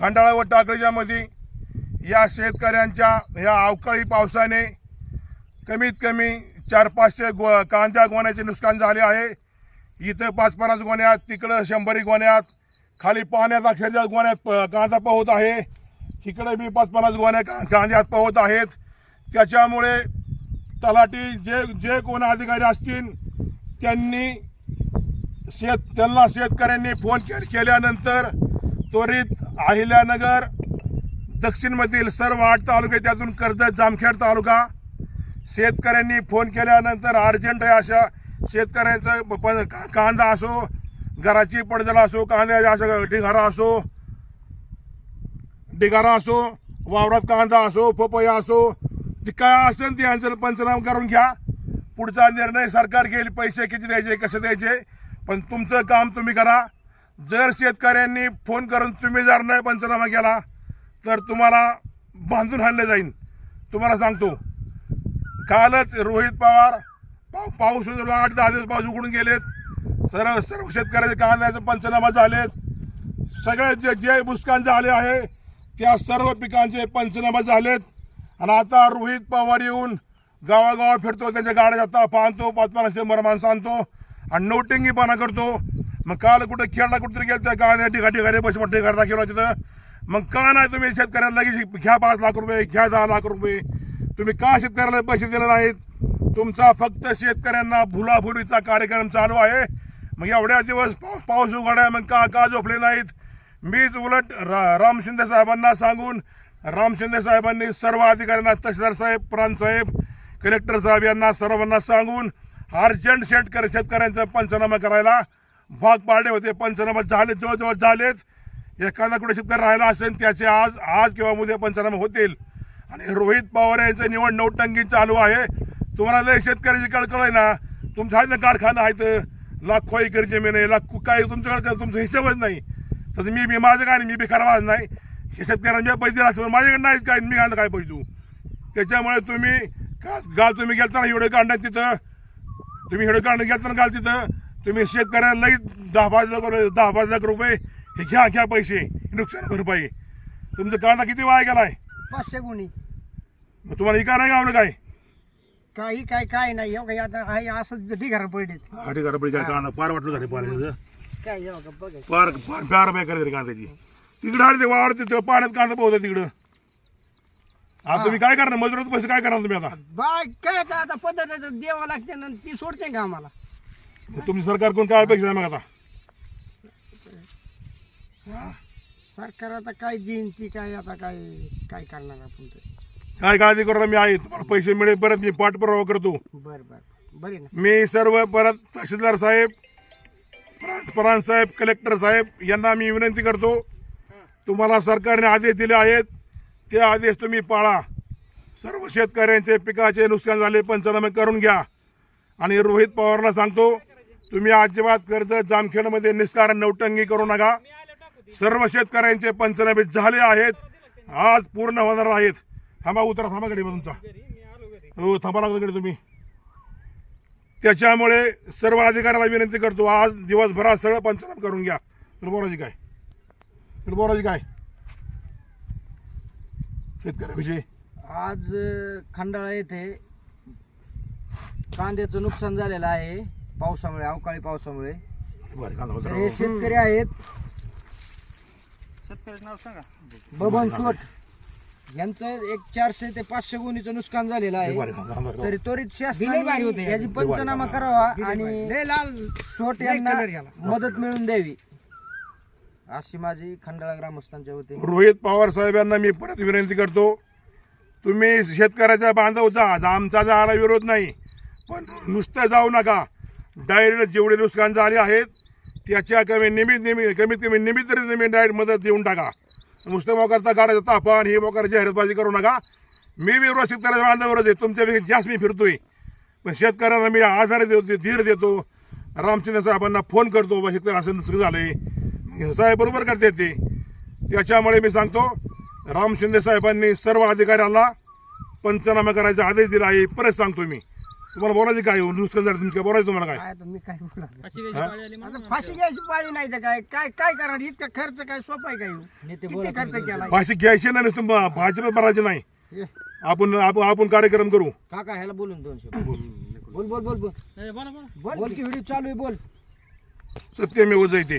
खंडाळा व टाकळीच्यामध्ये या शेतकऱ्यांच्या या अवकाळी पावसाने कमीत कमी चार पाचशे गो कांद्या गोण्याचे नुकसान झाले आहे. इथं पाच पन्नास गोण्यात तिकडं शंभरी गोण्यात खाली पाण्यात अक्षरशः गोण्यात कांदा पोहत आहे. इकडे बी पाच पन्नास गोण्या का- कांद्यात पोहत आहेत. त्याच्यामुळे तलाठी जे जे कोण अधिकारी असतील त्यांनी शेत त्यांना शेतकऱ्यांनी फोन के केल्यानंतर त्वरित अहिल्यानगर दक्षिणमधील सर्व आठ तालुके त्यातून कर्जत जामखेड तालुका. शेतकऱ्यांनी फोन केल्यानंतर अर्जंट आहे अशा शेतकऱ्यांचं प- कांदा असो घराची पडझड असो कांद्याच्या अशा ढिगारा असो ढिगारा असो वावरात कांदा असो पपया असो जे काय असेल ते यांचं पंचनाम करून घ्या. पुढचा निर्णय सरकार घेईल पैसे किती द्यायचे कसे द्यायचे पण तुमचं काम तुम्ही करा. जर शेतकऱ्यांनी फोन करून तुम्ही जर नाही पंचनामा केला तर तुम्हाला बांधून हाणलं जाईल तुम्हाला सांगतो कालच रोहित पवार पाऊ पाऊस आठ दहा दिवस पाऊस उघडून गेलेत. सर्व सर्व शेतकऱ्याचे कांद्याचे पंचनामा झालेत. सगळे जे जे नुकसान झाले आहे त्या सर्व पिकांचे पंचनामा झालेत. आणि आता रोहित पवार येऊन गावागावा फिरतो त्यांच्या गाड्या जाता पाहतो पाच पन्नास शंभर माणसं आणतो आणि नोटिंगीपणा करतो. मग काल कुठं खेळला कुठतरी गेलं का? नाही ठिकाणी घरी बस मोठे घर दाखवला तिथं. मग का नाही तुम्ही शेतकऱ्यांना लगेच घ्या पाच लाख रुपये घ्या दहा लाख रुपये. तुम्ही का शेतकऱ्याला पैसे दिले नाहीत? तुमचा फक्त शेतकऱ्यांना भुलाभुलीचा कार्यक्रम चालू आहे. मग एवढ्या दिवस पाऊस पाऊस उघडाय मग का का झोपले नाहीत? मीच उलट रा राम शिंदे साहेबांना सांगून राम शिंदे साहेबांनी सर्व अधिकाऱ्यांना तहसीलदार साहेब प्रांत साहेब कलेक्टर साहेब यांना सर्वांना सांगून अर्जंट शेतकरी शेतकऱ्यांचा पंचनामा करायला भाग पाडले होते पंचनामा झाले जवळजवळ झालेच. एखादा कुठे शेतकरी राहिला असेल त्याचे आज आज किंवा उद्या पंचनामा होतील. आणि रोहित पवार यांचं निवड नौटंकी चालू आहे. तुम्हाला लय शेतकऱ्याची कळकळ आहे ना? तुमच्या आहेत ना कारखाना आहेत लाखो एकर जमीन आहे लाखो काय तुमच्याकडे तुमचा हिशोबच नाही. तर मी मी माझं काय नाही मी बी खराब नाही. हे शेतकऱ्यांना पैसे दिला असं माझ्याकडे नाहीच काय मी काय काय पैसे? देऊ त्याच्यामुळे तुम्ही का गाल तुम्ही गेलता ना एवढं काढण्यात तिथं? तुम्ही एवढं काढणं गेलता ना गाल तिथं? तुम्ही शेतकऱ्यांना लगेच दहा पाच लाख रुपये दहा पाच लाख रुपये हे घ्या घ्या पैसे नुकसान भरपाई तुमचं कांदा किती वाया गेलाय? पाचशे गुणी. मग तुम्हाला इका नाही गावलं काय? काही काय काय नाही. एवढं काही आता आहे असं ढिगार पडलेत. हा ठीक आहे काय कांदा? पार वाटलं झाले पाण्याचं. काय एवढं बघायचं पार पार पार बेकार आहे कांद्याची. तिकडं आले ते वाढते ते पाण्यात कांदा पोहतो तिकडं. आता तुम्ही काय करणार? मजुरात पैसे काय करणार तुम्ही आता? बाय काय आता आता पद्धत द्यावं लागते ना ती सोडते का आम्हाला? तुमची सरकार कोण काय अपेक्षा आहे मग आता? सरकार आता काय देईन ती काय आता काय काय करणार आपण ते? काय काळजी करू मी आहे. तुम्हाला पैसे मिळेल परत मी पाठपुरावा करतो. बर बर. बरे ना? मी सर्व परत तहसीलदार साहेब प्रांत प्रधान साहेब कलेक्टर साहेब यांना मी विनंती करतो. तुम्हाला सरकारने आदेश दिले आहेत. ते आदेश तुम्ही पाळा. सर्व शेतकऱ्यांचे पिकाचे नुकसान झाले पंचनामे करून घ्या. आणि रोहित पवारला सांगतो तुम्ही अजिबात कर्ज जामखेडमध्ये निष्कारण नौटंगी करू नका. सर्व शेतकऱ्यांचे पंचनामे झाले आहेत. आज पूर्ण होणार आहेत. थांबा उतरा थांबा कडे तुमचा हो थांबा लागतो कडे तुम्ही. त्याच्यामुळे सर्व अधिकाऱ्याला विनंती करतो आज दिवसभरात सगळं पंचनामा करून घ्या. तुला काय? तुला काय? शेतकऱ्याविषयी. आज खंडाळा येथे कांद्याचं नुकसान झालेलं आहे. पावसामुळे अवकाळी पावसामुळे. तर. हे शेतकरी आहेत. बबन सोट. यांचं एक चारशे ते पाचशे गुणीचं नुकसान झालेलं आहे. तरी त्वरित शासनाने याचे. पंचनामा करावा आणि लाल सोट यांना. मदत मिळून द्यावी. अशी माझी खंडाळा ग्रामस्थांच्या वतीने. रोहित पवार साहेबांना मी परत विनंती करतो तुम्ही शेतकऱ्याच्या बांधवचा आमचा झाला विरोध नाही. पण नुसतं जाऊ नका. डायरेक्ट जेवढे नुकसान झाले आहेत त्याच्या कमी निमित निमित कमीत कमी निमित्त तरी तुम्ही डायरेक्ट मदत देऊन टाका. नुसतं गाडा देतो तापण हे मोकर जाहिरातबाजी करू नका. मी बी रोज शेतकऱ्याच्या बांधावरच आहे. तुमच्यापैकी जास्त मी फिरतोय. पण शेतकऱ्यांना मी आधार देतो धीर देतो. रामचंद्र साहेबांना फोन करतो बा शेतकरी असं दुसरं झालं आहे साहेब बरोबर करते ते. त्याच्यामुळे मी सांगतो रामचंद्र साहेबांनी सर्व अधिकाऱ्यांना पंचनामा करायचा आदेश दिला आहे परत सांगतो मी. तुम्हाला बोलायचं काय? नुकसान झालं तुमचं काय बोलायचं तुम्हाला काय? काय आता मी काय बोला अशी घ्यायची पाळी आली आता म्हणून फाशी घ्यायची पाळी नाही तर काय? काय काय करणार इतका खर्च काय सोपा आहे काय? हो? नेते किती बोला खर्च केला? फाशी घ्यायची नाही नुसतं भा- भाजपत भरायचे नाही. आपण आपण आपण कार्यक्रम करू. काका ह्याला बोलून दोन शब्द बोल बोल बोल बोल. ए, बोला बोला. बोल बोल की व्हिडिओ चालू आहे बोल. सत्यमेव जयते.